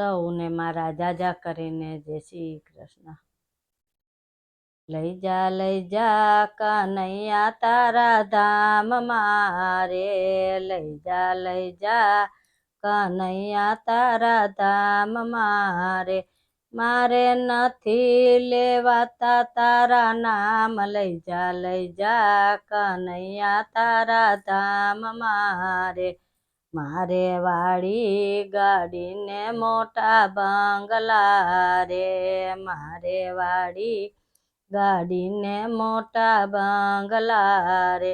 સૌને મારા જાજા કરીને જય શ્રી કૃષ્ણ. લઈ જા લઈ જા કનૈયા તારા ધામ મારે. લઈ જા લઈ જા કનૈયા તારા ધામ મારે. મારે નથી લેવાતા તારા નામ. લઈ જા લઈ જા કનૈયા તારા ધામ મારે. મારે વાળી ગાડીને મોટા બંગલા રે, મારે વાળી ગાડીને મોટા બંગલા રે.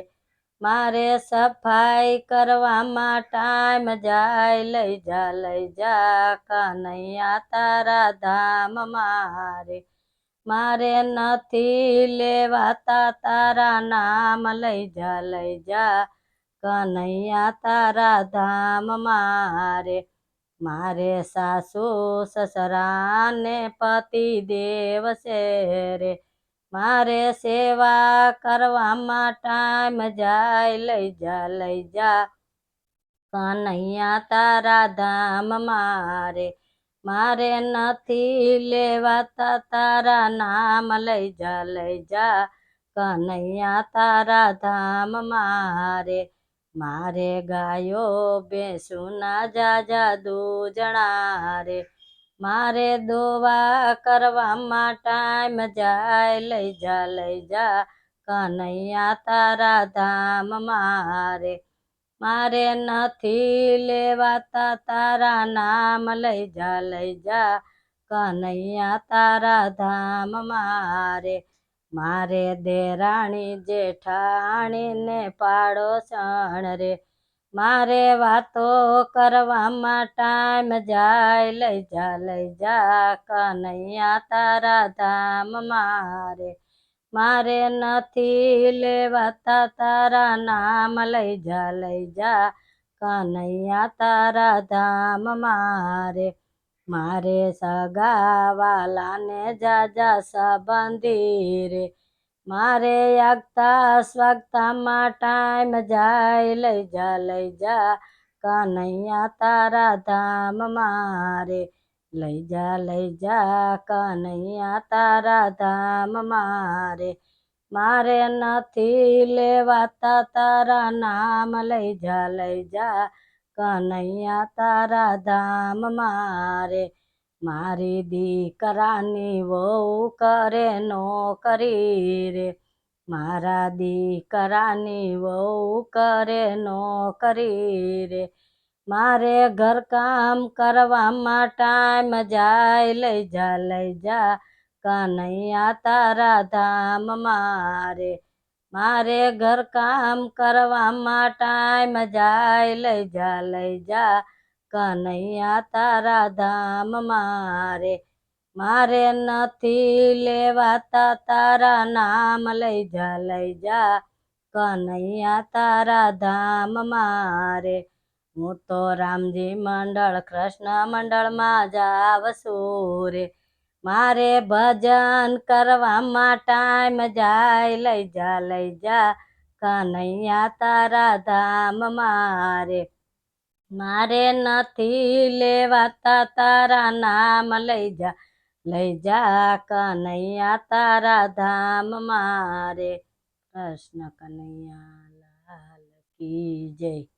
મારે સફાઈ કરવામાં ટાઈમ જાય, લઈ જા લઈ જા, કનૈયા તારા ધામ મારે. મારે નથી લેવાતા તારા નામ, લઈ જા લઈ જા કનૈયા તારા ધામ મારે મારે સાસુ સસરાને પતિ દેવ છે રે મારે સેવા કરવામાં ટાઈમ જાય, લઈ જા લઈ જા. કનૈયા તારા ધામ મારે મારે નથી લેવાતા તારા નામ, લઈ જા લઈ જા. કનૈયા તારા ધામ મારે મારે ગાયો બેસુના જાજા દૂજણા રે મારે દોવા કરવામાં ટાઈમ જાય, લઈ જા લઈ જા, કનૈયા તારા ધામ મારે. મારે નથી લેવાતા તારા નામ, લઈ જા લઈ જા, કનૈયા તારા ધામ મારે. મારે દેરાણી જેઠાણીને પાડોશણ રે. મારે વાતો કરવામાં ટાઈમ જાય, લઈ જા લઈ જા, કનૈયા તારા ધામ મારે. મારે નથી લેવાતા તારા નામ, લઈ જા લઈ જા, કનૈયા તારા ધામ મારે. મારે સગાવાલાને જાજા સંબંધી રે. મારે આગતા સ્વાગતામાં ટાઈમ જાય, લઈ જા લઈ જા, કનૈયા તારા ધામ મારે લઈ જા લઈ જા, કનૈયા તારા ધામ મારે મારે નથી લેવાતા તારા નામ, લઈ જા લઈ જા કનૈયા તારા ધામ મારે, મારી દીકરાની વહુ કરે નોકરી રે. મારા દીકરાની વહુ કરે નોકરી રે. મારે ઘરકામ કરવામાં ટાઈમ જાય, લઈ જા લઈ જા, કનૈયા તારા ધામ મારે. મારે ઘર કામ કરવામાં ટાઈમ જાય, લઈ જા લઈ જા. કનૈયા તારા ધામ મારે મારે નથી લેવાતા તારા નામ. લઈ જા લઈ જા. કનૈયા તારા ધામ મારે, હું તો રામજી મંડળ, કૃષ્ણ મંડળમાં જાવ રે. મારે ભજન કરવામાં ટાઈમ જાય, લઈ જા લઈ જા, કનૈયા તારા ધામ મારે. મારે નથી લેવાતા તારા નામ, લઈ જા લઈ જા, કનૈયા તારા ધામ મારે. કૃષ્ણ કનૈયા લાલ કી જય.